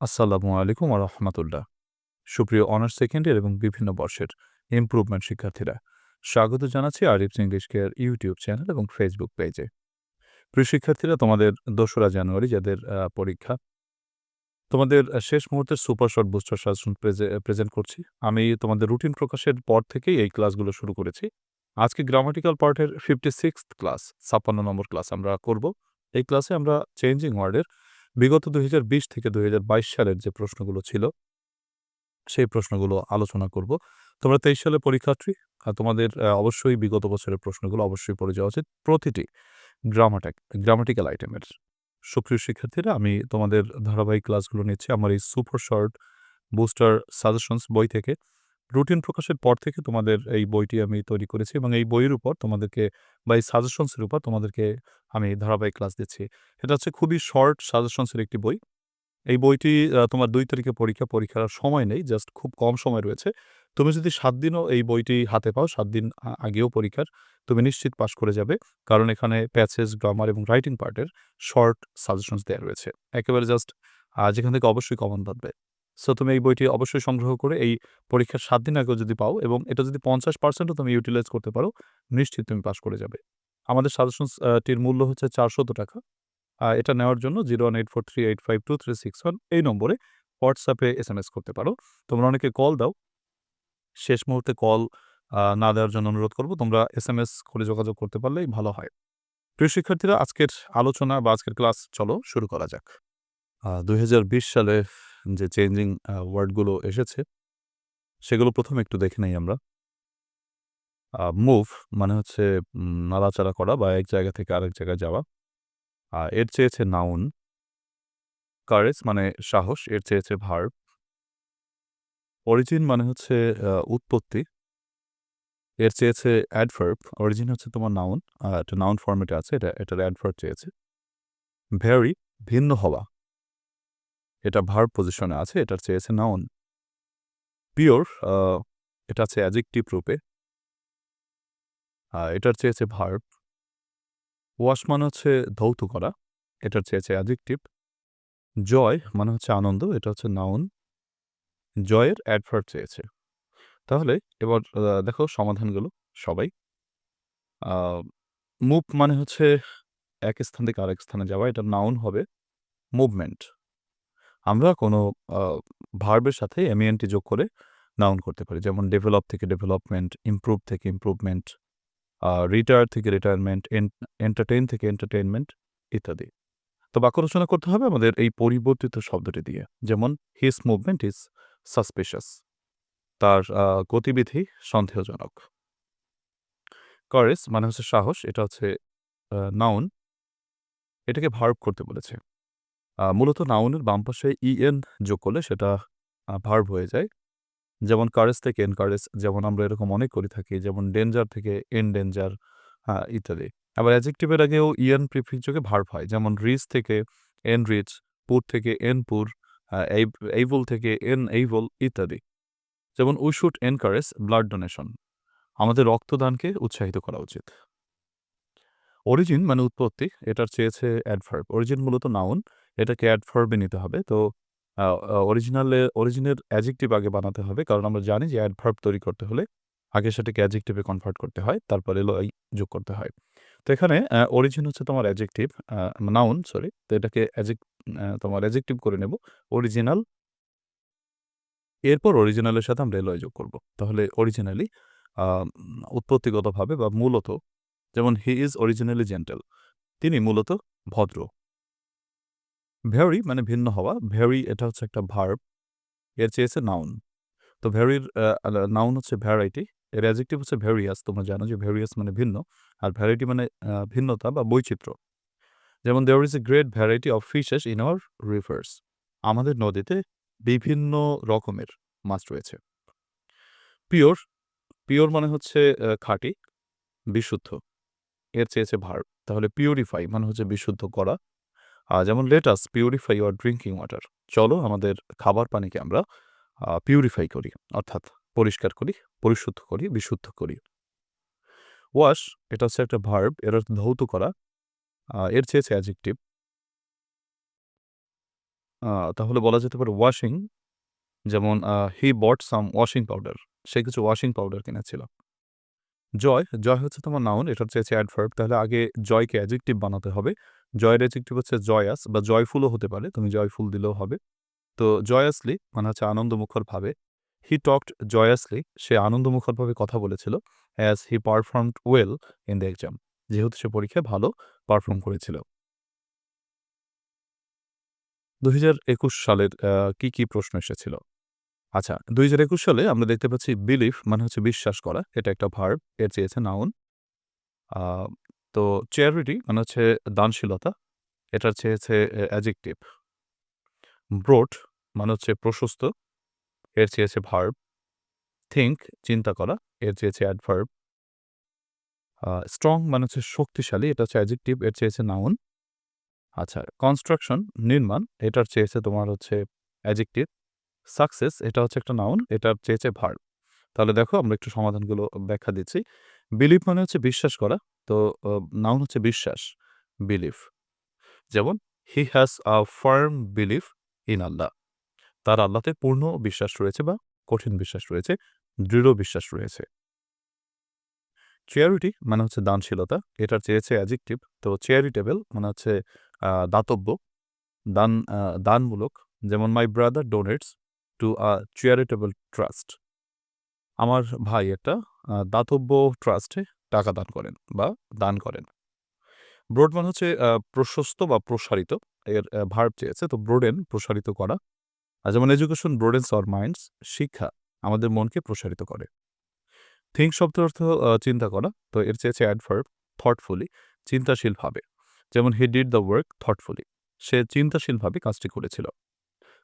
আসসালামু আলাইকুম রহমতুল্লাহ। সুপ্রিয় অনার্স সেকেন্ড ইয়ার এবং বিভিন্ন বর্ষের ইমপ্রুভমেন্ট শিক্ষার্থীরা, স্বাগত জানাচ্ছি Arif's English care YouTube channel এবং ফেসবুক পেজে প্রিয় শিক্ষার্থীরা, তোমাদের দোসরা জানুয়ারি যাদের পরীক্ষা, তোমাদের শেষ মুহূর্তের super short booster suggestion present করছি। আমি তোমাদের রুটিন প্রকাশের পর থেকেই এই ক্লাসগুলো শুরু করেছি। আজকে গ্রামাটিক্যাল পার্টের ফিফটি সিক্স ক্লাস ছাপ্পান্ন নম্বর ক্লাস আমরা করব। এই ক্লাসে আমরা চেঞ্জিং ওয়ার্ডের বিগত দুই থেকে দুই সালের যে প্রশ্নগুলো ছিল, সেই প্রশ্নগুলো আলোচনা করব। তোমরা তেইশ সালে পরীক্ষার্থী, আর তোমাদের অবশ্যই বিগত বছরের প্রশ্নগুলো অবশ্যই পড়ে যাওয়া উচিত। প্রতিটি গ্রামাটিক, গ্রামাটিক্যাল আইটেমের সুপ্রিয় শিক্ষার্থীরা, আমি তোমাদের ধারাবাহিক ক্লাসগুলো নিচ্ছি। আমার এই সুপার শর্ট বুস্টার সাজেশনস বই থেকে। রুটিন প্রকাশের পর থেকে তোমাদের এই বইটি আমি তৈরি করেছি এবং এই বইয়ের উপর তোমাদেরকে বা এই সাজেশনসের উপর তোমাদেরকে আমি ধারাবাহিক ক্লাস দিচ্ছি। এটা হচ্ছে খুবই শর্ট সাজেশনসের একটি বই। এই বইটি তোমার দুই তারিখে পরীক্ষা, পরীক্ষার সময় নেই জাস্ট খুব কম সময় রয়েছে। তুমি যদি সাত দিনও এই বইটি হাতে পাও, সাত দিন আগেও পরীক্ষার, তুমি নিশ্চিত পাশ করে যাবে। কারণ এখানে প্যাচেস গ্রামার এবং রাইটিং পার্টের শর্ট সাজেশনস দেওয়া রয়েছে। একেবারে জাস্ট যেখান থেকে অবশ্যই কমন পাবে সো তুমি এই বইটি অবশ্যই সংগ্রহ করে এই পরীক্ষার সাত দিন আগেও যদি পাও এবং এটা যদি পঞ্চাশ পার্সেন্টও তুমি ইউটিলাইজ করতে পারো, নিশ্চিত তুমি পাশ করে যাবে। আমাদের সাজেশনসটির মূল্য হচ্ছে চারশত টাকা। এটা নেওয়ার জন্য zero one eight four three eight five two three six one এই নম্বরে হোয়াটসঅ্যাপে এস এম এস করতে পারো। তোমরা অনেকে কল দাও। শেষ মুহূর্তে কল না দেওয়ার জন্য অনুরোধ করব। তোমরা এস এম এস করে যোগাযোগ করতে পারলেই ভালো হয়। প্রিয় শিক্ষার্থীরা, আজকের আলোচনা বা আজকের ক্লাস চলো, শুরু করা যাক। দু হাজার বিশ সালে যে চেঞ্জিং ওয়ার্ডগুলো এসেছে সেগুলো প্রথম একটু দেখে নেই আমরা। মুভ মানে হচ্ছে নাড়াচাড়া করা বা এক জায়গা থেকে আরেক জায়গায় যাওয়া। আহ, এর চেয়েছে নাউন। কারেজ মানে সাহস এর চেয়েছে ভার্ব। অরিজিন মানে হচ্ছে উৎপত্তি। এর চেয়েছে অ্যাডভার্ব অরিজিন হচ্ছে তোমার নাউন। একটা নাউন ফর্মেটে আছে এটা এটার অ্যাডভার্ব চেয়েছে। ভেরি ভিন্ন হওয়া। এটা ভার্ব পজিশনে আছে, এটার চেয়েছে নাউন পিওর এটা আছে অ্যাজেক্টিভ রূপে। এটার চেয়েছে ভার্ব ওয়াশ মানে হচ্ছে ধৌত করা, এটার চেয়েছে অ্যাজেক্টিভ জয় মানে হচ্ছে আনন্দ, এটা হচ্ছে নাউন জয়ের অ্যাডভার্ব চেয়েছে তাহলে এবার দেখো সমাধানগুলো সবাই। মুভ মানে হচ্ছে এক স্থান থেকে আরেক স্থানে যাওয়া, এটা নাউন হবে। মুভমেন্ট আমরা কোনো ভার্বের সাথে এমইএনটি যোগ করে নাউন করতে পারি। যেমন ডেভেলপ থেকে ডেভেলপমেন্ট ইমপ্রুভ থেকে ইমপ্রুভমেন্ট রিটায়ার থেকে রিটায়ারমেন্ট এন্টারটেইন থেকে এন্টারটেইনমেন্ট ইত্যাদি। তো বাক্য রচনা করতে হবে আমাদের এই পরিবর্তিত শব্দটি দিয়ে। যেমন হিস মুভমেন্ট ইজ সাসপিশাস তার গতিবিধি সন্দেহজনক। করেজ মানে হচ্ছে সাহস, এটা হচ্ছে নাউন। এটাকে ভার্ব করতে বলেছে। মূলত নাউনের বাম পাশে ইএন যোগ করলে সেটা ভার্ব হয়ে যায়। যেমন কারেজ থেকে এনকারেজ যেমন আমরা এরকম অনেক করে থাকি, যেমন ডেঞ্জার থেকে এন ডেঞ্জার ইত্যাদি। আবার অ্যাজেক্টিভের আগেও ইএন প্রিফিক্স যোগে ভার্ব হয়, যেমন রিচ থেকে এন রিচ পুর থেকে এন পুর এইভুল থেকে এন এইভুল ইত্যাদি। যেমন we should encourage blood donation আমাদের রক্তদানকে উৎসাহিত করা উচিত। অরিজিন মানে উৎপত্তি, এটার চেয়েছে অ্যাডভার্ব অরিজিন মূলত নাউন এটাকে অ্যাডভার্বে নিতে হবে। তো অরিজিনালে অরিজিনের অ্যাজেক্টিভ আগে বানাতে হবে। কারণ আমরা জানি যে অ্যাড অ্যাডভার্ব তৈরি করতে হলে আগে সেটাকে অ্যাজেক্টিভে কনভার্ট করতে হয়, তারপরে এলো যোগ করতে হয়। তো এখানে অরিজিন হচ্ছে তোমার অ্যাজেক্টিভ নাউন সরি তো এটাকে অ্যাজেক তোমার অ্যাজেক্টিভ করে নেব অরিজিনাল এরপর অরিজিনালের সাথে আমরা এলয় যোগ করব। তাহলে অরিজিনালি উৎপত্তিগতভাবে বা মূলত, যেমন হি ইজ অরিজিনালি জেন্টেল তিনি মূলত ভদ্র। ভেরি মানে ভিন্ন হওয়া। ভেরি এটা হচ্ছে একটা ভার্ব এর চেয়েছে নাউন তো ভেরির নাউন হচ্ছে ভ্যারাইটি এর অ্যাজেক্টিভ হচ্ছে ভেরিয়াস তোমরা জানো যে ভেরিয়াস মানে ভিন্ন। আর ভ্যারাইটি মানে ভিন্নতা বা বৈচিত্র্য। যেমন there is a great variety of fishes in our rivers আমাদের নদীতে বিভিন্ন রকমের মাছ রয়েছে। পিওর পিওর মানে হচ্ছে খাঁটি, বিশুদ্ধ। এর চেয়েছে ভার্ব তাহলে পিউরিফাই মানে হচ্ছে বিশুদ্ধ করা। যেমন let us purify our drinking water চলো আমাদের খাবার পানিকে আমরা পিউরিফাই করি অর্থাৎ পরিষ্কার করি পরিশুদ্ধ করি বিশুদ্ধ করি ওয়াশ এটা হচ্ছে একটা ভার্ব এর ধৌত করা এর চেয়েছে অ্যাজেক্টিভ তাহলে বলা যেতে পারে ওয়াশিং যেমন হি বট সাম ওয়াশিং পাউডার। সে কিছু ওয়াশিং পাউডার কিনেছিল। জয়, জয় হচ্ছে তোমার নাউন এটা হচ্ছে হচ্ছে অ্যাডভার্ব তাহলে আগে জয়কে অ্যাডজেক্টিভ বানাতে হবে। জয়ের অ্যাডজেক্টিভ হচ্ছে জয়াস বা জয়ফুলও হতে পারে। তুমি জয়ফুল দিলেও হবে। তো জয়াসলি মানে হচ্ছে আনন্দমুখরভাবে। হি টকড জয়াসলি সে আনন্দমুখরভাবে কথা বলেছিল as he performed well in the exam. যেহেতু সে পরীক্ষায় ভালো পারফর্ম করেছিল। ২০২১ সালের কি, কি প্রশ্ন এসেছিল? আচ্ছা ২০২১ সালে আমরা দেখতে পাচ্ছি বিলিফ মানে হচ্ছে বিশ্বাস করা। এটা একটা ভার্ব এর চেয়েছে নাউন। তো চ্যারিটি মানে হচ্ছে দানশীলতা। এটার চেয়েছে এ অ্যাডজেক্টিভ। ব্রড মানে হচ্ছে প্রশস্ত। এর চেয়েছে ভার্ব। থিংক চিন্তা করা। এর চেয়েছে অ্যাডভার্ব। স্ট্রং মানে হচ্ছে শক্তিশালী। এটা হচ্ছে অ্যাডজেক্টিভ এর চেয়েছে নাউন। আচ্ছা কনস্ট্রাকশন নির্মাণ, এটার চেয়েছে তোমার হচ্ছে অ্যাডজেক্টিভ। সাকসেস এটা হচ্ছে একটা নাউন এটার চেয়েছে ভার্ব। তাহলে দেখো, আমরা একটু সমাধানগুলো ব্যাখ্যা দিচ্ছি। বিলিভ মানে হচ্ছে বিশ্বাস করা। তো নাউন হচ্ছে বিশ্বাস। বিলিভ। যেমন he has a firm believe in Allah. তার আল্লাহতে পূর্ণ বিশ্বাস রয়েছে বা কঠিন বিশ্বাস রয়েছে, দৃঢ় বিশ্বাস রয়েছে। চেয়ারিটি মানে হচ্ছে দানশীলতা। এটার চেয়েছে অ্যাডজেক্টিভ। তো চ্যারিটেবল মানে হচ্ছে দাতব্য। দান দানমূলক। যেমন my brother donates to a charitable trust. আমার ভাই একটা দাতব্য ট্রাস্টে টাকা দান করেন বা দান করেন। ব্রড মানে হচ্ছে প্রশস্ত বা প্রসারিত। এর ভার্ব চেয়েছে। তো ব্রোডেন প্রসারিত করা। যেমন এডুকেশন ব্রোডেন্স অর মাইন্ডস শিক্ষা আমাদের মনকে প্রসারিত করে। থিংক শব্দের অর্থ চিন্তা করা। তো এর চেয়েছে অ্যাডভার্ব থটফুলি চিন্তাশীলভাবে। যেমন he did the work thoughtfully. সে চিন্তাশীলভাবে কাজটি করেছিল।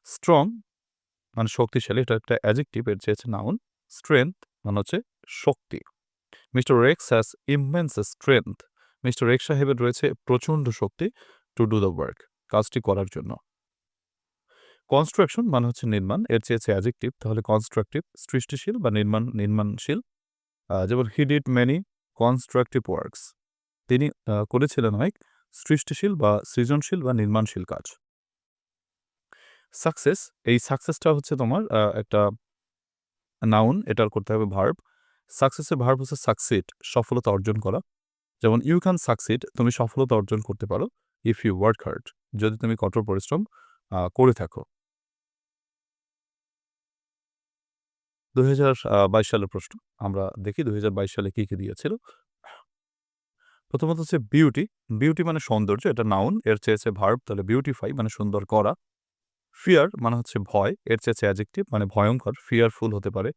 স্ট্রং মানে শক্তিশালী, এটা একটা অ্যাডজেক্টিভ এর চেয়েছে নাউন। স্ট্রেংথ মানে হচ্ছে শক্তি। Mister Rex has immense strength. Mister Rex সাহেবের রয়েছে প্রচণ্ড শক্তি টু ডু দ্য ওয়ার্ক কাজটি করার জন্য। কনস্ট্রাকশন মানে হচ্ছে নির্মাণ। এর চেয়েছে অ্যাডজেক্টিভ তাহলে কনস্ট্রাকটিভ সৃষ্টিশীল বা নির্মাণ, নির্মাণশীল। যেমন he did many constructive works. তিনি করেছিলেন অনেক সৃষ্টিশীল বা সৃজনশীল বা নির্মাণশীল কাজ। সাকসেস এই সাকসেসটা হচ্ছে তোমার একটা নাউন এটার করতে হবে ভার্ব। সাকসেসের ভার্ব হচ্ছে সাকসিড সফলতা অর্জন করা। যেমন ইউ ক্যান সাকসিড তুমি সফলতা অর্জন করতে পারো ইফ ইউ ওয়ার্ক হার্ড যদি তুমি কঠোর পরিশ্রম করে থাকো। ২০২২ সালের প্রশ্ন। আমরা দেখি ২০২২ সালে কি, কি দিয়েছিল? প্রথমত হচ্ছে বিউটি। বিউটি মানে সৌন্দর্য এটা নাউন এর চেয়েছে ভার্ব তাহলে বিউটিফাই মানে সুন্দর করা। ফিয়ার মানে হচ্ছে ভয়, এর চেয়েছে অ্যাজেক্টিভ মানে ভয়ঙ্কর ফিয়ারফুল হতে পারে।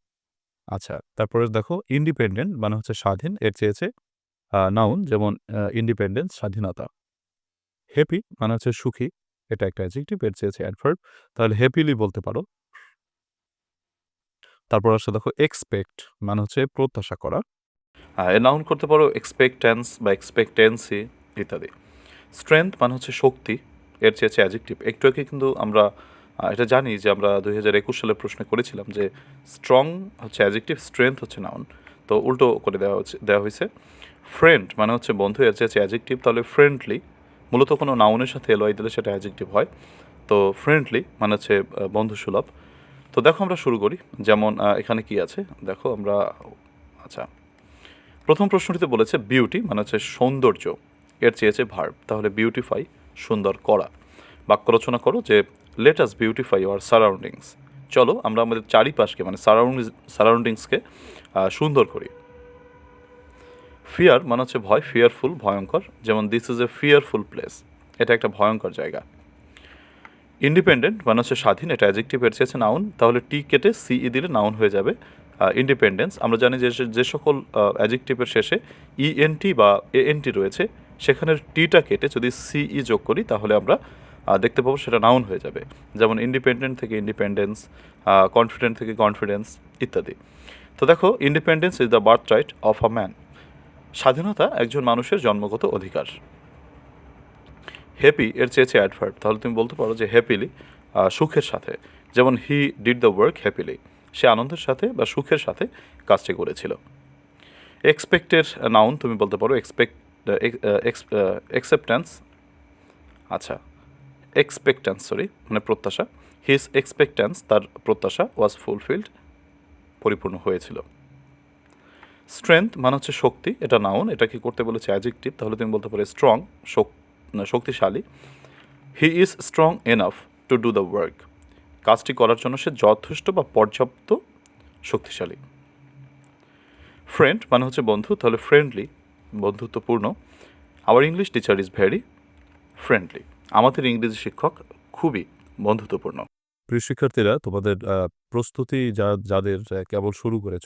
আচ্ছা তারপরে দেখো ইন্ডিপেন্ডেন্ট মানে হচ্ছে স্বাধীন, এর চেয়েছে নাউন যেমন ইন্ডিপেন্ডেন্স স্বাধীনতা। হ্যাপি মানে হচ্ছে সুখী, এটা একটা অ্যাজেক্টিভ এর চেয়েছে অ্যাডভার্ব তাহলে হ্যাপিলি বলতে পারো। তারপর আসলে দেখো এক্সপেক্ট মানে হচ্ছে প্রত্যাশা করা। নাউন করতে পারো এক্সপেক্ট্যান্স বা এক্সপেক্টেন্সি ইত্যাদি। স্ট্রেংথ মানে হচ্ছে শক্তি এর চেয়েছে অ্যাডজেক্টিভ। একটু আগে কিন্তু আমরা এটা জানি যে আমরা দুই হাজার একুশ সালে প্রশ্ন করেছিলাম যে স্ট্রং হচ্ছে অ্যাডজেক্টিভ, স্ট্রেংথ হচ্ছে নাউন। তো উল্টো করে দেওয়া হচ্ছে দেওয়া হয়েছে ফ্রেন্ড মানে হচ্ছে বন্ধু এর চেয়েছে অ্যাডজেক্টিভ তাহলে ফ্রেন্ডলি মূলত কোনো নাউনের সাথে এলওয়াই দিলে সেটা অ্যাডজেক্টিভ হয়। তো ফ্রেন্ডলি মানে হচ্ছে বন্ধুসুলভ। তো দেখো আমরা শুরু করি। যেমন এখানে কি আছে? দেখো আমরা আচ্ছা। প্রথম প্রশ্নটিতে বলেছে বিউটি মানে হচ্ছে সৌন্দর্য এর চেয়েছে ভার্ব তাহলে বিউটিফাই সুন্দর করা। বাক্য রচনা করো যে let us beautify our surroundings. চলো, আমরা আমাদের চারিপাশকে মানে সারাউন্ডিংস সারাউন্ডিংসকে সুন্দর করি। ফিয়ার মানে হচ্ছে ভয় ফিয়ারফুল ভয়ঙ্কর যেমন this is a fearful place এটা একটা ভয়ঙ্কর জায়গা। ইন্ডিপেন্ডেন্ট মানে হচ্ছে স্বাধীন, এটা অ্যাডজেক্টিভ এর চেয়েছে নাউন তাহলে টি কেটে সিই দিলে নাউন হয়ে যাবে। ইন্ডিপেন্ডেন্স আমরা জানি যে যে সকল আ অ্যাডজেক্টিভের শেষে ইএনটি বা এএনটি রয়েছে সেখানের টিটা কেটে যদি সিই যোগ করি তাহলে আমরা দেখতে পাবো সেটা নাউন হয়ে যাবে। যেমন ইন্ডিপেন্ডেন্ট থেকে ইন্ডিপেন্ডেন্স, কনফিডেন্ট থেকে কনফিডেন্স ইত্যাদি। তো দেখো independence is the birth right of a man. স্বাধীনতা একজন মানুষের জন্মগত অধিকার। হ্যাপি এর চেয়েছে অ্যাডভার্ব তাহলে তুমি বলতে পারো যে হ্যাপিলি সুখের সাথে। যেমন he did the work happily সে আনন্দের সাথে বা সুখের সাথে কাজটি করেছিল। এক্সপেক্টের নাউন তুমি বলতে পারো expect a ex a acceptance আচ্ছা। এক্সপেক্ট্যান্স সরি মানে প্রত্যাশা হিজ এক্সপেক্ট্যান্স তার প্রত্যাশা ওয়াজ ফুলফিল্ড পরিপূর্ণ হয়েছিল। স্ট্রেংথ মানে হচ্ছে শক্তি, এটা নাউন এটা কি করতে বলেছে? অ্যাজেক্টিভ তাহলে তুমি বলতে পারো স্ট্রং শক্তিশালী। He is strong enough to do the work কাজটি করার জন্য সে যথেষ্ট বা পর্যাপ্ত শক্তিশালী। ফ্রেন্ড মানে হচ্ছে বন্ধু, তাহলে ফ্রেন্ডলি বন্ধুত্বপূর্ণ। Our English teacher is very friendly আমাদের ইংরেজি শিক্ষক খুবই বন্ধুত্বপূর্ণ। প্রিয় শিক্ষার্থীরা, তোমাদের প্রস্তুতি যা, যাদের কেবল শুরু করেছ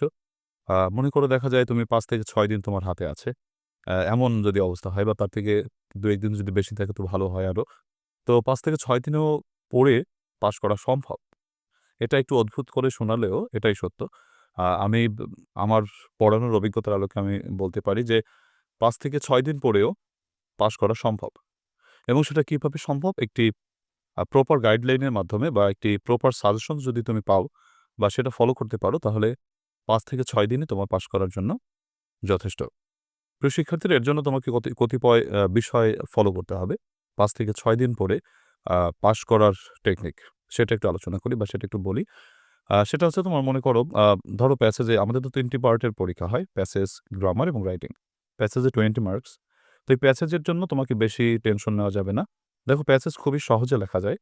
মনে করো দেখা যায় তুমি পাঁচ থেকে ছয় দিন তোমার হাতে আছে। এমন যদি অবস্থা হয় বা তার থেকে দু একদিন যদি বেশি থাকে তো ভালো হয় আরও তো পাঁচ থেকে ছয় দিনেও পড়ে পাশ করা সম্ভব। এটা একটু অদ্ভুত করে শোনালেও এটাই সত্য। আমি, আমার পড়ানোর অভিজ্ঞতার আলোকে আমি বলতে পারি যে পাঁচ থেকে ছয় দিন পরেও পাশ করা সম্ভব। এবং সেটা কীভাবে সম্ভব? একটি প্রপার গাইডলাইনের মাধ্যমে বা একটি প্রপার সাজেশন যদি তুমি পাও বা সেটা ফলো করতে পারো, তাহলে পাঁচ থেকে ছয় দিনে তোমার পাশ করার জন্য যথেষ্ট। প্রিয় শিক্ষার্থীরা এর জন্য তোমাকে কতি- কতিপয় বিষয় ফলো করতে হবে। পাঁচ থেকে ছয় দিন পরে পাশ করার টেকনিক সেটা একটু আলোচনা করি বা সেটা একটু বলি। সেটা হচ্ছে তোমার মনে করো ধরো প্যাসেজে আমাদের তো তিনটি পার্টের পরীক্ষা হয় প্যাসেজ গ্রামার এবং রাইটিং প্যাসেজে টোয়েন্টি মার্কস। তো এই প্যাসেজের জন্য তোমাকে বেশি টেনশন নেওয়া যাবে না। দেখো প্যাসেজ খুবই সহজে লেখা যায়।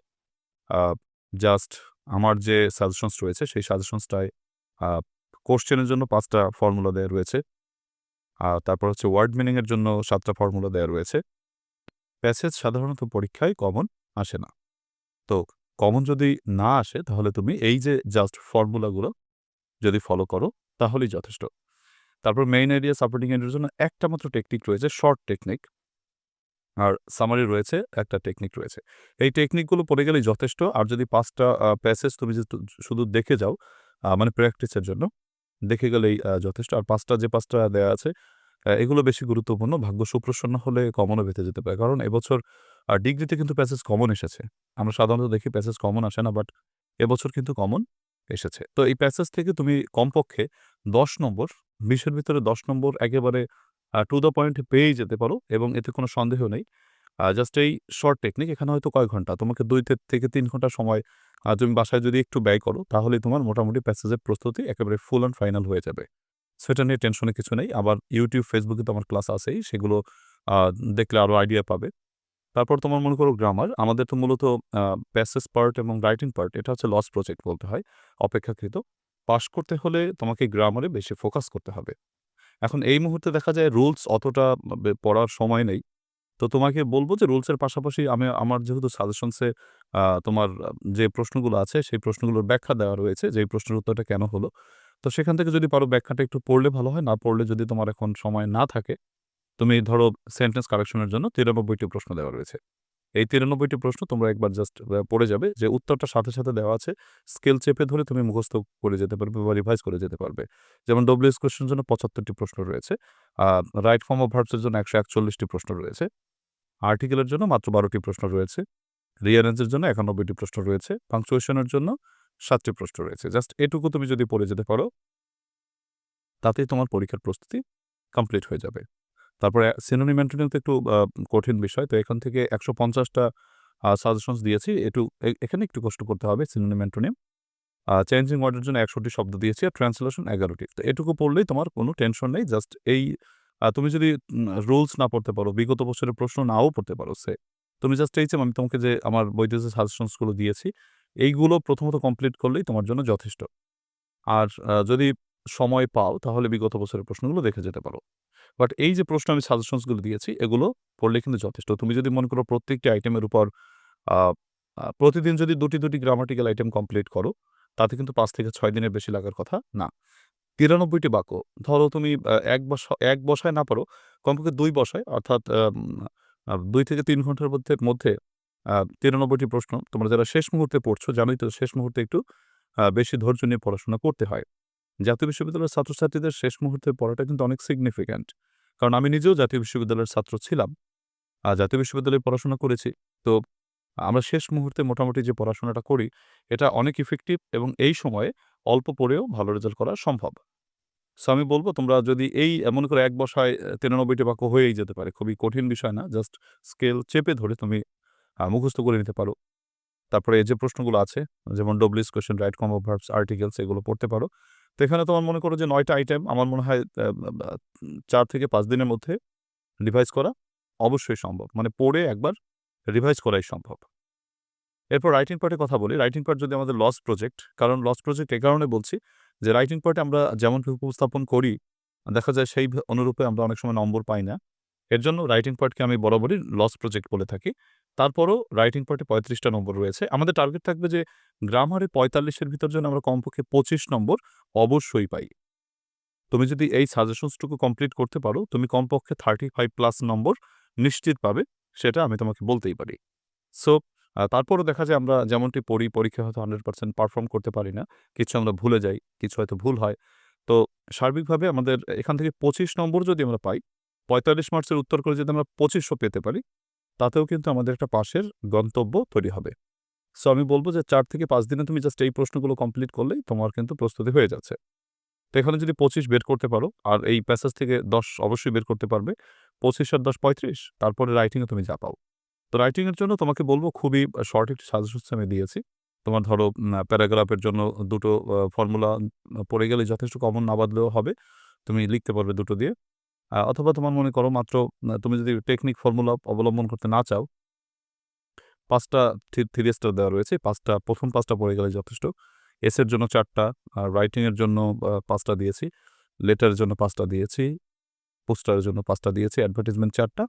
জাস্ট আমার যে সাজেশনস রয়েছে, সেই সাজেশনসটায় কোশ্চেনের জন্য পাঁচটা ফর্মুলা দেওয়া রয়েছে। আর তারপর হচ্ছে ওয়ার্ড মিনিংয়ের জন্য সাতটা ফর্মুলা দেওয়া রয়েছে। প্যাসেজ সাধারণত পরীক্ষায় কমন আসে না। তো কমন যদি না আসে, তাহলে তুমি এই যে জাস্ট ফর্মুলাগুলো যদি ফলো করো, তাহলেই যথেষ্ট। তারপর মেইন এরিয়া সাপোর্টিং এরিয়ার জন্য একটা মাত্র টেকনিক রয়েছে শর্ট টেকনিক আর সামারি রয়েছে, একটা টেকনিক রয়েছে। এই টেকনিকগুলো পড়ে গেলেই যথেষ্ট। আর যদি পাঁচটা প্যাসেজ তুমি যে শুধু দেখে যাও মানে প্র্যাকটিসের জন্য, দেখে গেলেই যথেষ্ট। আর পাঁচটা, যে পাঁচটা দেওয়া আছে এগুলো বেশি গুরুত্বপূর্ণ। ভাগ্য সুপ্রসন্ন হলে কমনও পেতে যেতে পারে। কারণ এবছর ডিগ্রিতে কিন্তু প্যাসেজ কমন এসেছে। আমরা সাধারণত দেখি প্যাসেজ কমন আসে না বাট এবছর কিন্তু কমন এসেছে। তো এই প্যাসেজ থেকে তুমি কমপক্ষে দশ নম্বর বিশের ভিতরে দশ নম্বর একেবারে টু দ্য পয়েন্ট পেয়েই যেতে পারো এবং এতে কোনো সন্দেহ নেই। জাস্ট এই শর্ট টেকনিক এখানে হয়তো কয় ঘণ্টা? তোমাকে দুই থেকে তিন ঘণ্টা সময় তুমি বাসায় যদি একটু ব্যয় করো তাহলে তোমার মোটামুটি প্যাসেজের প্রস্তুতি একেবারে ফুল অ্যান্ড ফাইনাল হয়ে যাবে। সেটা নিয়ে টেনশনে কিছু নেই। আবার ইউটিউব ফেসবুকে তো আমার ক্লাস আছেই, সেগুলো দেখলে আরও আইডিয়া পাবে। তারপর তোমার মনে করো গ্রামার আমাদের তো মূলত প্যাসেজ পার্ট এবং রাইটিং পার্ট এটা হচ্ছে লস প্রজেক্ট বলতে হয়, অপেক্ষাকৃত। পাশ করতে হলে তোমাকে গ্রামারে বেশি ফোকাস করতে হবে। এখন এই মুহূর্তে দেখা যায় রুলস অতটা পড়ার সময় নেই। তো তোমাকে বলব যে রুলসের পাশাপাশি আমি, আমার যেহেতু সাজেশনসে তোমার যে প্রশ্নগুলো আছে, সেই প্রশ্নগুলোর ব্যাখ্যা দেওয়া রয়েছে, যে প্রশ্নের উত্তরটা কেন হলো। তো সেখান থেকে যদি পারো ব্যাখ্যাটা একটু পড়লে ভালো হয়, না পড়লে যদি তোমার এখন সময় না থাকে, তুমি ধরো সেন্টেন্স কারেকশনের জন্য তিরানব্বইটি প্রশ্ন দেওয়া রয়েছে। এই তিরানব্বইটি প্রশ্ন তোমরা একবার জাস্ট পড়ে যাবে। যে উত্তরটা সাথে সাথে দেওয়া আছে স্কেল চেপে ধরে তুমি মুখস্থ করে যেতে পারবে বা রিভাইজ করে যেতে পারবে। যেমন ডব্লিউএস কোয়েশ্চেনের জন্য পঁচাত্তরটি প্রশ্ন রয়েছে। রাইট ফর্ম অফ ভার্বসের জন্য একশো একচল্লিশটি প্রশ্ন রয়েছে। আর্টিকেলের জন্য মাত্র বারোটি প্রশ্ন রয়েছে। রিয়ারেন্সের জন্য একানব্বইটি প্রশ্ন রয়েছে। পাংচুয়েশনের জন্য সাতটি প্রশ্ন রয়েছে। জাস্ট এটুকু তুমি যদি পড়ে যেতে পারো, তাতেই তোমার পরীক্ষার প্রস্তুতি কমপ্লিট হয়ে যাবে। তারপরে সিনোনিম অ্যান্টোনিম তো একটু কঠিন বিষয়। তো এখান থেকে একশো পঞ্চাশটা সাজেশনস দিয়েছি। একটু এখানে একটু কষ্ট করতে হবে সিনোনিম অ্যান্টোনিম চেঞ্জিং ওয়ার্ডের জন্য একশোটি শব্দ দিয়েছি আর ট্রান্সলেশন এগারোটি। তো এটুকু পড়লেই তোমার কোনো টেনশন নেই। জাস্ট এই তুমি যদি রুলস না পড়তে পারো, বিগত বছরের প্রশ্ন নাও পড়তে পারো, সে, তুমি জাস্ট এই আমি তোমাকে যে আমার বইতে যে সাজেশনসগুলো দিয়েছি, এইগুলো প্রথমত কমপ্লিট করলেই তোমার জন্য যথেষ্ট। আর যদি সময় পাও, তাহলে বিগত বছরের প্রশ্নগুলো দেখে যেতে পারো। বাট এই যে প্রশ্ন আমি সাজেশনসগুলো দিয়েছি, এগুলো পড়লে কিন্তু যথেষ্ট। তুমি যদি মনে করো প্রত্যেকটি আইটেমের উপর প্রতিদিন যদি দুটি দুটি গ্রামাটিক্যাল আইটেম কমপ্লিট করো, তাতে কিন্তু পাঁচ থেকে ছয় দিনের বেশি লাগার কথা না। তিরানব্বইটি বাক্য, ধরো তুমি এক বস, এক বসায় না পারো, কমপক্ষে দুই বসায়, অর্থাৎ দুই থেকে তিন ঘণ্টার মধ্যে মধ্যে তিরানব্বইটি প্রশ্ন, তোমরা যারা শেষ মুহূর্তে পড়ছো, জানোই তো শেষ মুহূর্তে একটু বেশি ধৈর্য নিয়ে পড়াশোনা করতে হয়। জাতীয় বিশ্ববিদ্যালয়ের ছাত্রছাত্রীদের শেষ মুহূর্তে পড়াটা কিন্তু অনেক সিগনিফিক্যান্ট কারণ আমি নিজেও জাতীয় বিশ্ববিদ্যালয়ের ছাত্র ছিলাম আর জাতীয় বিশ্ববিদ্যালয়ে পড়াশোনা করেছি তো আমরা শেষ মুহূর্তে মোটামুটি যে পড়াশোনাটা করি এটা অনেক ইফেক্টিভ এবং এই সময়ে অল্প পড়েও ভালো রেজাল্ট করা সম্ভব সো আমি বলব তোমরা যদি এই এমন করে এক বসায় তিরানব্বইটি বাক্য হয়েই যেতে পারে খুবই কঠিন বিষয় না জাস্ট স্কেল চেপে ধরে তুমি মুখস্থ করে নিতে পারো। তারপরে এই যে প্রশ্নগুলো আছে যেমন WS question, right combo verbs, articles এগুলো পড়তে পারো। তো এখানে তোমার মনে করো যে নয়টা আইটেম আমার মনে হয় চার থেকে পাঁচ দিনের মধ্যে রিভাইজ করা অবশ্যই সম্ভব। মানে পড়ে একবার রিভাইজ করাই সম্ভব। এরপর রাইটিং পার্টে কথা বলি। রাইটিং পার্ট যদি আমাদের লস প্রজেক্ট, কারণ লস প্রজেক্ট এ কারণে বলছি যে রাইটিং পার্টে আমরা যেমন উপস্থাপন করি, দেখা যায় সেই অনুরূপে আমরা অনেক সময় নম্বর পাই না। এর জন্য রাইটিং পার্টকে আমি বরাবরই লস প্রজেক্ট বলে থাকি। তারপরও রাইটিং পার্টে ৩৫ টা নম্বর রয়েছে। আমাদের টার্গেট থাকবে যে গ্রামারে পঁয়তাল্লিশের ভিতর যেন আমরা কমপক্ষে ২৫ নম্বর অবশ্যই পাই। তুমি যদি এই সাজেশনসটুকু কমপ্লিট করতে পারো, তুমি কমপক্ষে 35 প্লাস নম্বর নিশ্চিত পাবে। সেটা আমি তোমাকে বলতেই পারি। সো তারপরও দেখা যায় আমরা যেমনটি পড়ি, পরীক্ষায় হয়তো 100% পারফর্ম করতে পারি না। কিছু আমরা ভুলে যাই, কিছু হয়তো ভুল হয়। তো সার্বিকভাবে আমাদের এখান থেকে ২৫ নম্বর যদি আমরা পাই, ৪৫ মার্চের উত্তর করে যদি আমরা ২৫০০ পেতে পারি, তাতেও কিন্তু আমাদের একটা পাশের গন্তব্য তৈরি হবে। সো আমি বলব যে চার থেকে পাঁচ দিনে তুমি জাস্ট এই প্রশ্নগুলো কমপ্লিট করলেই তোমার কিন্তু প্রস্তুতি হয়ে যাচ্ছে। তো এখানে যদি ২৫ বের করতে পারো আর এই প্যাসেজ থেকে ১০ অবশ্যই বের করতে পারবে। ২৫ আর ১০ ৩৫ তারপরে রাইটিং এ তুমি যা পাও। তো রাইটিংয়ের জন্য তোমাকে বলব খুবই শর্ট একটি সাজেশনস আমি দিয়েছি। তোমার ধরো প্যারাগ্রাফের জন্য দুটো ফর্মুলা পড়ে গেলে যথেষ্ট কমন না বাদলেও হবে। তুমি লিখতে পারবে দুটো দিয়ে। অথবা তোমার মনে করো মাত্র তুমি যদি টেকনিক ফর্মুলা অবলম্বন করতে না চাও ৫ টা থি থিরিস্টার দেওয়া রয়েছে। পাঁচটা প্রথম পাঁচটা পড়ে গেলেই যথেষ্ট। এসের জন্য চারটা আর রাইটিংয়ের জন্য পাঁচটা দিয়েছি। লেটারের জন্য পাঁচটা দিয়েছি। পোস্টারের জন্য পাঁচটা দিয়েছি। অ্যাডভার্টাইজমেন্ট চারটা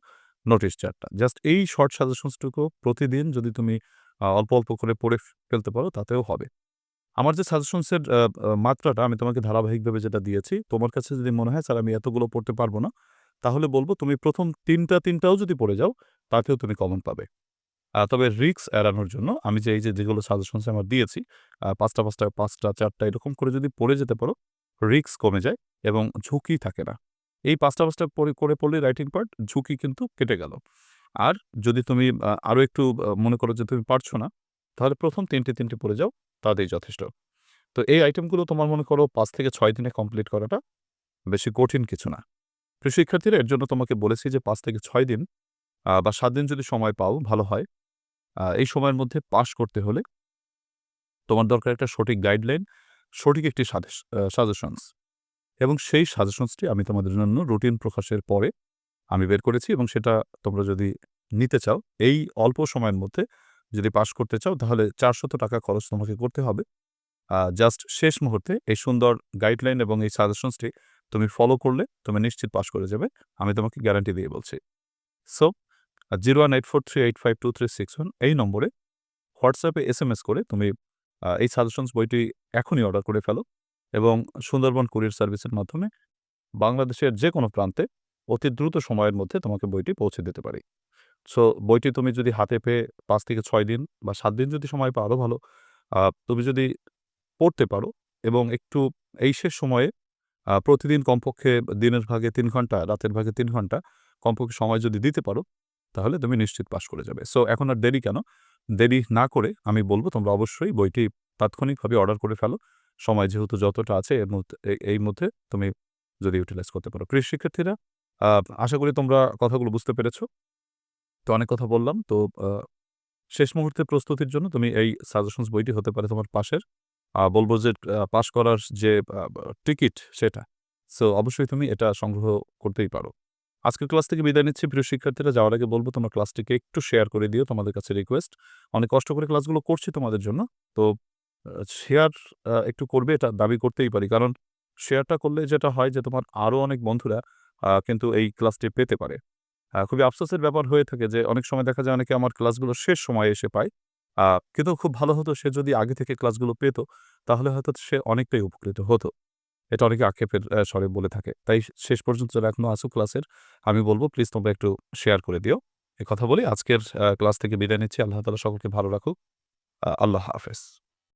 নোটিশ চারটা জাস্ট এই শর্ট সাজেশনস টুকু প্রতিদিন যদি তুমি অল্প, অল্প করে পড়ে ফেলতে পারো তাতেও হবে। আমার যে সাজেশনস এর আ আ মাত্রাটা আমি তোমাকে ধারাবাহিকভাবে যেটা দিয়েছি, তোমার কাছে যদি মনে হয় স্যার আমি এতগুলো পড়তে পারব না, তাহলে বলব তুমি প্রথম তিনটা তিনটাও যদি পড়ে যাও, তাতেও তুমি কমন পাবে। তবে রিস্ক এড়ানোর জন্য আমি যে এই যে যেগুলো সাজেশনস আমার দিয়েছি, আ ৫ টা ৫ টা ৫ টা ৪ টা এরকম করে যদি পড়ে যেতে পারো, রিস্ক কমে যায় এবং ঝুঁকি থাকে না। এই ৫ টা ৫ টা পড়ে করে পড়লে রাইটিং পার্ট ঝুঁকি কিন্তু কেটে গেল। আর যদি তুমি আরও একটু মনে করো যে তুমি পারছ না, তাহলে প্রথম তিনটে তিনটে পড়ে যাও, তাতেই যথেষ্ট। তো এই আইটেমগুলো তোমার মনে করো পাঁচ থেকে ৬ দিনে কমপ্লিট করাটা বেশি কঠিন কিছু না। প্রিয় শিক্ষার্থীরা এর জন্য তোমাকে বলেছি যে পাঁচ থেকে ৬ দিন বা ৭ দিন যদি সময় পাও ভালো হয়। এই সময়ের মধ্যে পাস করতে হলে তোমার দরকার একটা সঠিক গাইডলাইন, সঠিক একটি সাজেশনস এবং সেই সাজেশনসটি আমি তোমাদের জন্য রুটিন প্রকাশের পরে আমি বের করেছি এবং সেটা তোমরা যদি নিতে চাও, এই অল্প সময়ের মধ্যে যদি পাস করতে চাও, তাহলে ৳৪০০ খরচ তোমাকে করতে হবে। জাস্ট শেষ মুহূর্তে এই সুন্দর গাইডলাইন এবং এই সাজেশনসটি তুমি ফলো করলে তুমি নিশ্চিত পাস করে যাবে। আমি তোমাকে গ্যারান্টি দিয়ে বলছি। সো আ 01843852361 এই নম্বরে হোয়াটসঅ্যাপে এস এম এস করে তুমি এই সাজেশনস বইটি এখনই অর্ডার করে ফেলো এবং সুন্দরবন কুরিয়ার সার্ভিসের মাধ্যমে বাংলাদেশের যেকোনো প্রান্তে অতি দ্রুত সময়ের মধ্যে তোমাকে বইটি পৌঁছে দিতে পারি। সো বইটি তুমি যদি হাতে পেয়ে ৫ থেকে ৬ দিন বা ৭ দিন যদি সময় পাও আরও ভালো। তুমি যদি পড়তে পারো এবং একটু এই শেষ সময়ে প্রতিদিন কমপক্ষে দিনের ভাগে ৩ ঘণ্টা, রাতের ভাগে ৩ ঘণ্টা কমপক্ষে সময় যদি দিতে পারো, তাহলে তুমি নিশ্চিত পাস করে যাবে। সো এখন আর দেরি কেন? দেরি না করে আমি বলব তোমরা অবশ্যই বইটি তাৎক্ষণিকভাবে অর্ডার করে ফেলো। সময় যেহেতু যতটা আছে এর মধ্যে এই মধ্যে তুমি যদি ইউটিলাইজ করতে পারো। প্রিয় শিক্ষার্থীরা আশা করি তোমরা কথাগুলো বুঝতে পেরেছ। তো অনেক কথা বললাম। তো শেষ মুহূর্তে প্রস্তুতির জন্য তুমি এই সাজেশনস বইটি হতে পারে তোমার পাশের বলব যে পাস করার যে টিকিট সেটা। সো, অবশ্যই তুমি এটা সংগ্রহ করতেই পারো। আজকের ক্লাস থেকে বিদায় নিচ্ছি প্রিয় শিক্ষার্থীরা। যাওয়ার আগে বলব তোমার ক্লাসটিকে একটু শেয়ার করে দিও তোমাদের কাছে রিকোয়েস্ট। অনেক কষ্ট করে ক্লাসগুলো করছি তোমাদের জন্য। তো শেয়ার একটু করবে এটা দাবি করতেই পারি। কারণ শেয়ারটা করলে যেটা হয় যে, তোমার আরও অনেক বন্ধুরা কিন্তু এই ক্লাসটি পেতে পারে। খুবই আফসোসের ব্যাপার হয়ে থাকে যে অনেক সময় দেখা যায় অনেকে আমার ক্লাসগুলো শেষ সময়ে এসে পায়। কিন্তু খুব ভালো হতো সে যদি আগে থেকে ক্লাসগুলো পেত, তাহলে হয়তো সে অনেকটাই উপকৃত হতো। এটা অনেকে আক্ষেপের স্বরে বলে থাকে। তাই শেষ পর্যন্ত যারা এখনও আছো ক্লাসের, আমি বলব প্লিজ তোমরা একটু শেয়ার করে দিও। এ কথা বলে আজকের ক্লাস থেকে বিদায় নিচ্ছি। আল্লাহ তাআলা সকলকে ভালো রাখুক। আল্লাহ হাফেজ।